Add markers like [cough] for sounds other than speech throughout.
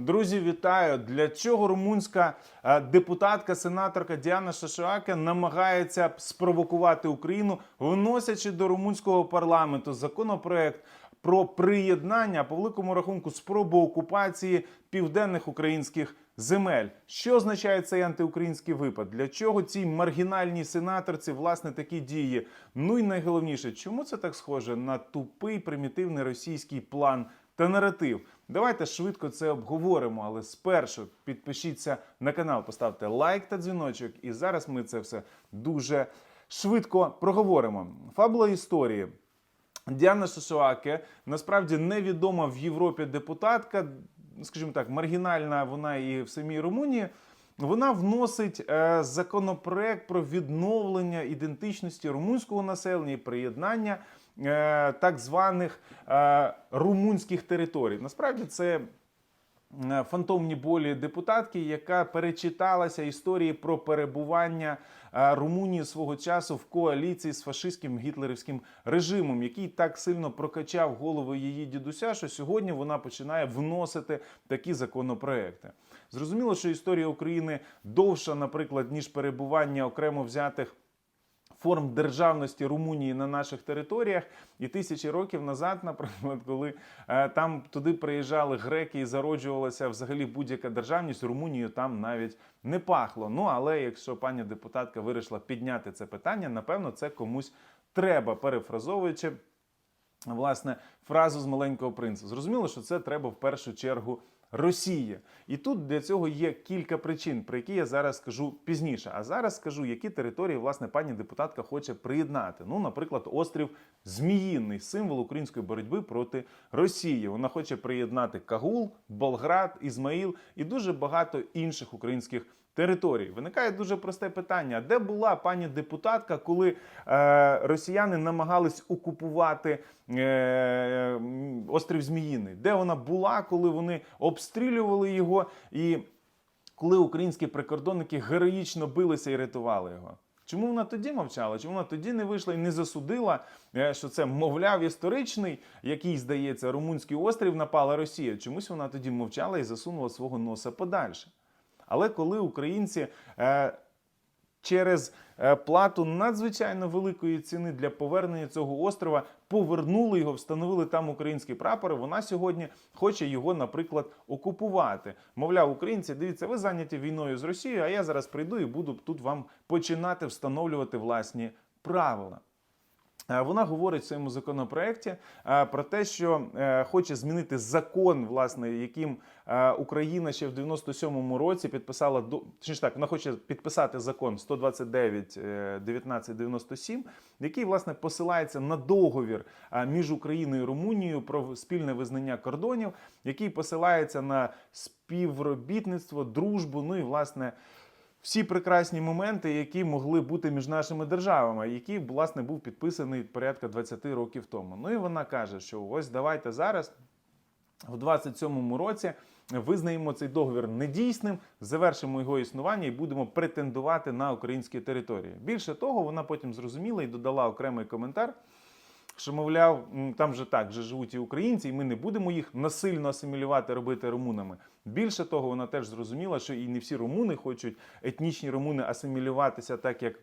Друзі, вітаю! Для чого румунська е, депутатка, сенаторка Діана Шашуаке намагається спровокувати Україну, вносячи до румунського парламенту законопроект про приєднання по великому рахунку спробу окупації південних українських земель. Що означає цей антиукраїнський випад? Для чого цій маргінальній сенаторці власне такі дії? Ну і найголовніше, чому це так схоже на тупий примітивний російський план та наратив? Давайте швидко це обговоримо, але спершу підпишіться на канал, поставте лайк та дзвіночок. І зараз ми це все дуже швидко проговоримо. Фабула історії. Діана Шишуаке насправді невідома в Європі депутатка, скажімо так, маргінальна вона і в самій Румунії. Вона вносить е, законопроект про відновлення ідентичності румунського населення і приєднання так званих е, румунських територій. Насправді це е, фантомні болі депутатки, яка перечиталася історії про перебування е, Румунії свого часу в коаліції з фашистським гітлерівським режимом, який так сильно прокачав голову її дідуся, що сьогодні вона починає вносити такі законопроекти. Зрозуміло, що історія України довша, наприклад, ніж перебування окремо взятих форм державності Румунії на наших територіях. І тисячі років назад, наприклад, коли е, там туди приїжджали греки і зароджувалася взагалі будь-яка державність, Румунію там навіть не пахло. Ну але якщо пані депутатка вирішила підняти це питання, напевно, це комусь треба, перефразовуючи. Власне, фразу з маленького принца. Зрозуміло, що це треба в першу чергу Росії. І тут для цього є кілька причин, про які я зараз скажу пізніше. А зараз скажу, які території власне пані депутатка хоче приєднати. Ну, наприклад, острів Зміїний, символ української боротьби проти Росії. Вона хоче приєднати Кагул, Болград, Ізмаїл і дуже багато інших українських. Територій виникає дуже просте питання: де була пані депутатка, коли е, росіяни намагались окупувати е, острів Зміїний? Де вона була, коли вони обстрілювали його, і коли українські прикордонники героїчно билися і рятували його? Чому вона тоді мовчала? Чому вона тоді не вийшла і не засудила, е, що це, мовляв, історичний, який здається, румунський острів напала Росія? Чомусь вона тоді мовчала і засунула свого носа подальше. Але коли українці е, через е, плату надзвичайно великої ціни для повернення цього острова повернули його, встановили там українські прапори, вона сьогодні хоче його, наприклад, окупувати. Мовляв, українці, дивіться, ви зайняті війною з Росією, а я зараз прийду і буду тут вам починати встановлювати власні правила. Е, Вона говорить в своєму законопроекті е, про те, що е, хоче змінити закон, власне, яким Україна ще в 97-му році підписала точніше так, вона хоче підписати закон 129 е, 1997, який власне посилається на договір між Україною і Румунією про спільне визнання кордонів, який посилається на співробітництво, дружбу, ну і власне всі прекрасні моменти, які могли бути між нашими державами, який власне був підписаний порядка 20 років тому. Ну і вона каже, що ось давайте зараз. В 27-му році визнаємо цей договір недійсним, завершимо його існування і будемо претендувати на українські території. Більше того, вона потім зрозуміла і додала окремий коментар, що, мовляв, там же так вже живуть і українці, і ми не будемо їх насильно асимілювати, робити румунами. Більше того, вона теж зрозуміла, що і не всі румуни хочуть етнічні румуни асимілюватися так, як.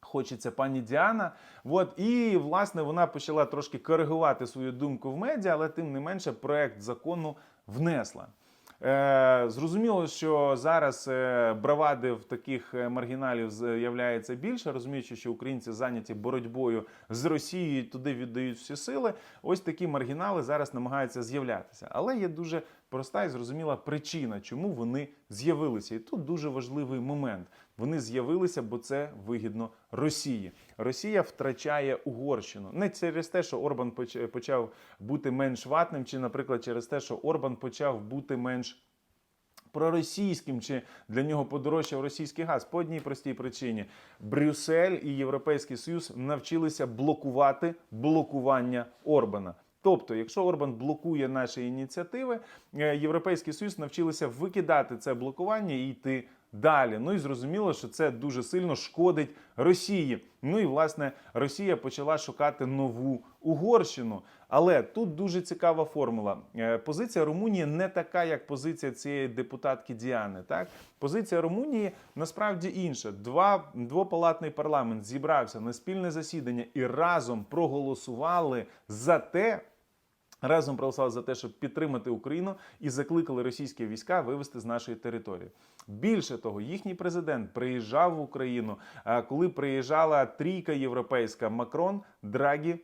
Хочеться пані Діана. От і власне вона почала трошки коригувати свою думку в медіа, але тим не менше проект закону внесла. Е, зрозуміло, що зараз е, бравади в таких е, маргіналів з'являється більше, розуміючи, що українці зайняті боротьбою з Росією, туди віддають всі сили. Ось такі маргінали зараз намагаються з'являтися. Але є дуже проста і зрозуміла причина, чому вони з'явилися. І тут дуже важливий момент. Вони з'явилися, бо це вигідно Росії. Росія втрачає Угорщину не через те, що Орбан поч- почав бути менш ватним, чи, наприклад, через те, що Орбан почав бути менш проросійським, чи для нього подорожчав російський газ по одній простій причині: Брюссель і Європейський Союз навчилися блокувати блокування Орбана. Тобто, якщо Орбан блокує наші ініціативи, е, Європейський Союз навчилися викидати це блокування і йти далі. Ну і зрозуміло, що це дуже сильно шкодить Росії. Ну і власне Росія почала шукати нову Угорщину. Але тут дуже цікава формула. Е, Позиція Румунії не така, як позиція цієї депутатки Діани. Так, позиція Румунії насправді інша. Два двопалатний парламент зібрався на спільне засідання і разом проголосували за те. Разом проголосували за те, щоб підтримати Україну і закликали російські війська вивести з нашої території. Більше того, їхній президент приїжджав в Україну, коли приїжджала трійка європейська Макрон, Драгі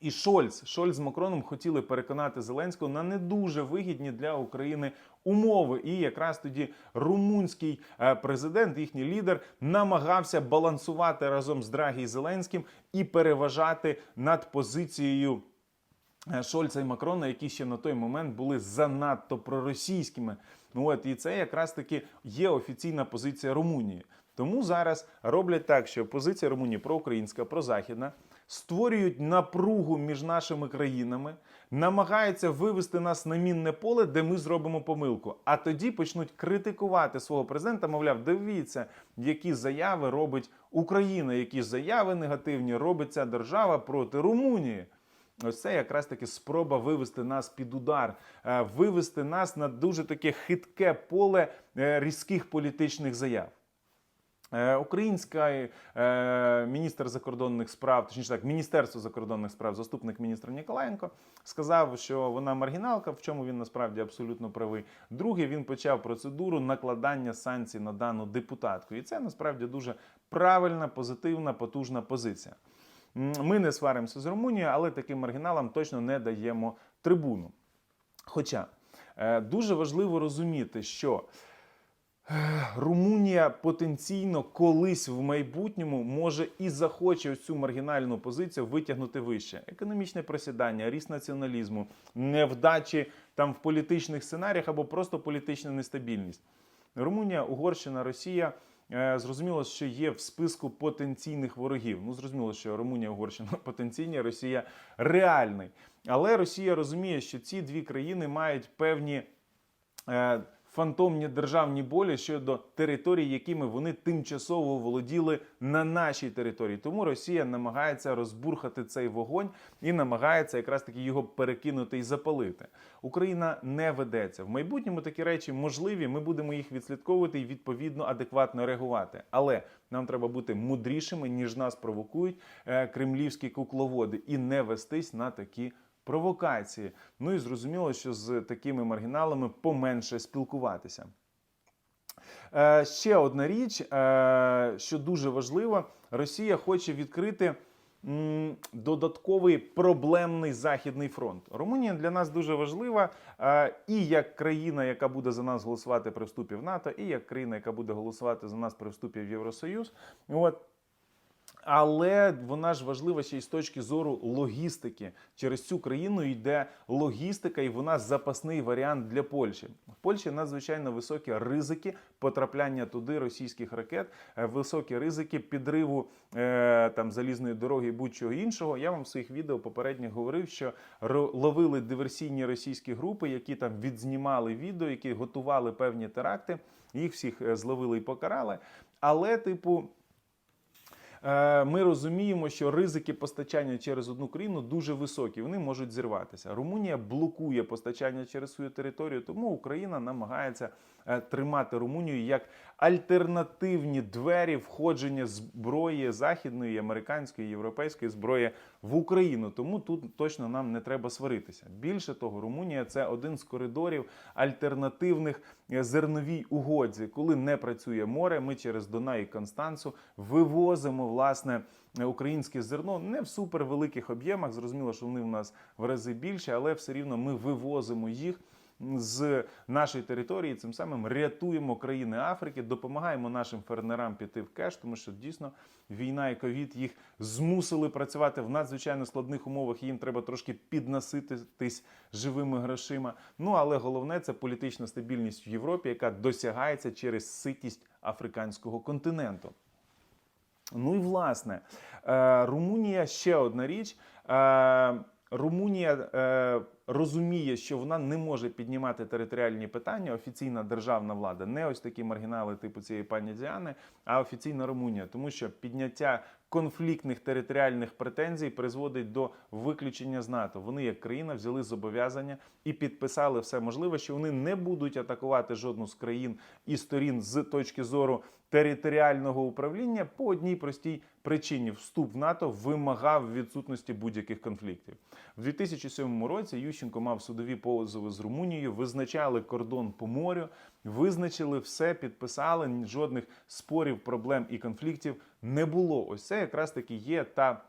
і Шольц. Шольц з Макроном хотіли переконати Зеленського на не дуже вигідні для України умови. І якраз тоді румунський е, президент, їхній лідер, намагався балансувати разом з Драгі і Зеленським і переважати над позицією. Е, Шольца і Макрона, які ще на той момент були занадто проросійськими. Ну от і це якраз таки є офіційна позиція Румунії. Тому зараз роблять так, що позиція Румунії проукраїнська, прозахідна, створюють напругу між нашими країнами, намагаються вивести нас на мінне поле, де ми зробимо помилку. А тоді почнуть критикувати свого президента. Мовляв, дивіться, які заяви робить Україна, які заяви негативні робить ця держава проти Румунії. Ось це якраз таки спроба вивести нас під удар, е, вивести нас на дуже таке хитке поле е, різких політичних заяв. Е, Українська е, міністр закордонних справ, точніше так, Міністерство закордонних справ, заступник міністра Ніколаєнко, сказав, що вона маргіналка, в чому він насправді абсолютно правий. Друге, він почав процедуру накладання санкцій на дану депутатку. І це насправді дуже правильна, позитивна, потужна позиція. Ми не сваримося з Румунією, але таким маргіналам точно не даємо трибуну. Хоча е, дуже важливо розуміти, що е, Румунія потенційно колись в майбутньому може і захоче цю маргінальну позицію витягнути вище. Економічне просідання, ріст націоналізму, невдачі там в політичних сценаріях або просто політична нестабільність. Румунія, Угорщина, Росія. Е, Зрозуміло, що є в списку потенційних ворогів. Ну, зрозуміло, що Румунія, Угорщина [laughs] потенційні, Росія реальний. Але Росія розуміє, що ці дві країни мають певні е, фантомні державні болі щодо територій, якими вони тимчасово володіли на нашій території. Тому Росія намагається розбурхати цей вогонь і намагається якраз таки його перекинути і запалити. Україна не ведеться в майбутньому. Такі речі можливі. Ми будемо їх відслідковувати і відповідно адекватно реагувати. Але нам треба бути мудрішими ніж нас провокують е, кремлівські кукловоди, і не вестись на такі провокації. Ну і зрозуміло, що з такими маргіналами поменше спілкуватися. Е, ще одна річ, е, що дуже важливо, Росія хоче відкрити додатковий проблемний західний фронт. Румунія для нас дуже важлива е, і як країна, яка буде за нас голосувати при вступі в НАТО, і як країна, яка буде голосувати за нас при вступі в Євросоюз. От. Але вона ж важлива ще й з точки зору логістики. Через цю країну йде логістика, і вона запасний варіант для Польщі. В Польщі надзвичайно високі ризики потрапляння туди російських ракет, е, високі ризики підриву е, там залізної дороги і будь-чого іншого. Я вам в своїх відео попередньо говорив, що ловили диверсійні російські групи, які там відзнімали відео, які готували певні теракти. Їх всіх е, зловили і покарали. Але, типу. Е, Ми розуміємо, що ризики постачання через одну країну дуже високі. Вони можуть зірватися. Румунія блокує постачання через свою територію, тому Україна намагається тримати Румунію як альтернативні двері входження зброї західної, американської, європейської зброї в Україну. Тому тут точно нам не треба сваритися. Більше того, Румунія це один з коридорів альтернативних е, зерновій угоді. Коли не працює море, ми через Дунай і Констанцу вивозимо власне е, українське зерно не в супервеликих об'ємах. Зрозуміло, що вони в нас в рази більше, але все рівно ми вивозимо їх. З нашої території цим самим рятуємо країни Африки, допомагаємо нашим фермерам піти в кеш, тому що дійсно війна і ковід їх змусили працювати в надзвичайно складних умовах. Їм треба трошки піднаситись живими грошима. Ну але головне це політична стабільність в Європі, яка досягається через ситість африканського континенту. Ну і власне, е, Румунія ще одна річ. Е, Румунія е, розуміє, що вона не може піднімати територіальні питання. Офіційна державна влада, не ось такі маргінали, типу цієї пані Діани, а офіційна Румунія, тому що підняття конфліктних територіальних претензій призводить до виключення з НАТО. Вони, як країна, взяли зобов'язання і підписали все можливе, що вони не будуть атакувати жодну з країн і сторін з точки зору територіального управління по одній простій причині: вступ в НАТО вимагав відсутності будь-яких конфліктів. В 2007 році Ющенко мав судові позови з Румунією, визначали кордон по морю, визначили все, підписали. Жодних спорів, проблем і конфліктів не було. Ось це якраз таки є та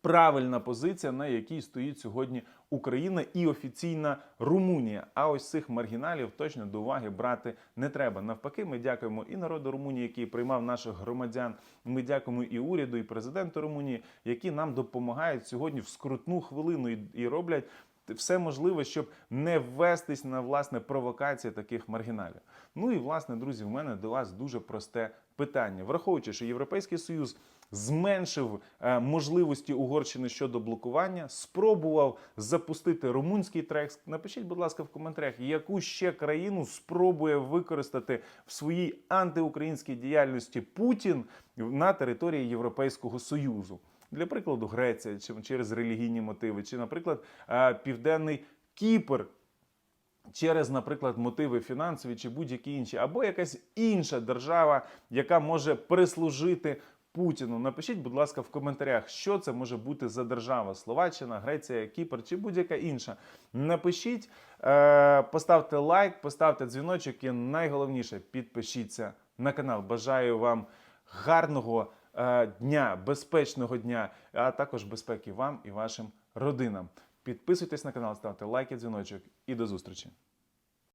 правильна позиція, на якій стоїть сьогодні Україна і офіційна Румунія. А ось цих маргіналів точно до уваги брати не треба. Навпаки, ми дякуємо і народу Румунії, який приймав наших громадян. Ми дякуємо і уряду, і президенту Румунії, які нам допомагають сьогодні в скрутну хвилину і, роблять. Все можливе, щоб не ввестись на власне провокації таких маргіналів. Ну і власне, друзі, в мене до вас дуже просте питання. Враховуючи, що Європейський Союз зменшив е, можливості Угорщини щодо блокування, спробував запустити румунський трекс. Напишіть, будь ласка, в коментарях, яку ще країну спробує використати в своїй антиукраїнській діяльності Путін на території Європейського Союзу. Для прикладу, Греція чи через релігійні мотиви, чи, наприклад, е, Південний Кіпр через, наприклад, мотиви фінансові чи будь-які інші, або якась інша держава, яка може прислужити Путіну. Напишіть, будь ласка, в коментарях, що це може бути за держава: Словаччина, Греція, Кіпр чи будь-яка інша. Напишіть, е, поставте лайк, поставте дзвіночок і найголовніше підпишіться на канал. Бажаю вам гарного е, дня, безпечного дня, а також безпеки вам і вашим родинам. Підписуйтесь на канал, ставте лайки, дзвіночок і до зустрічі.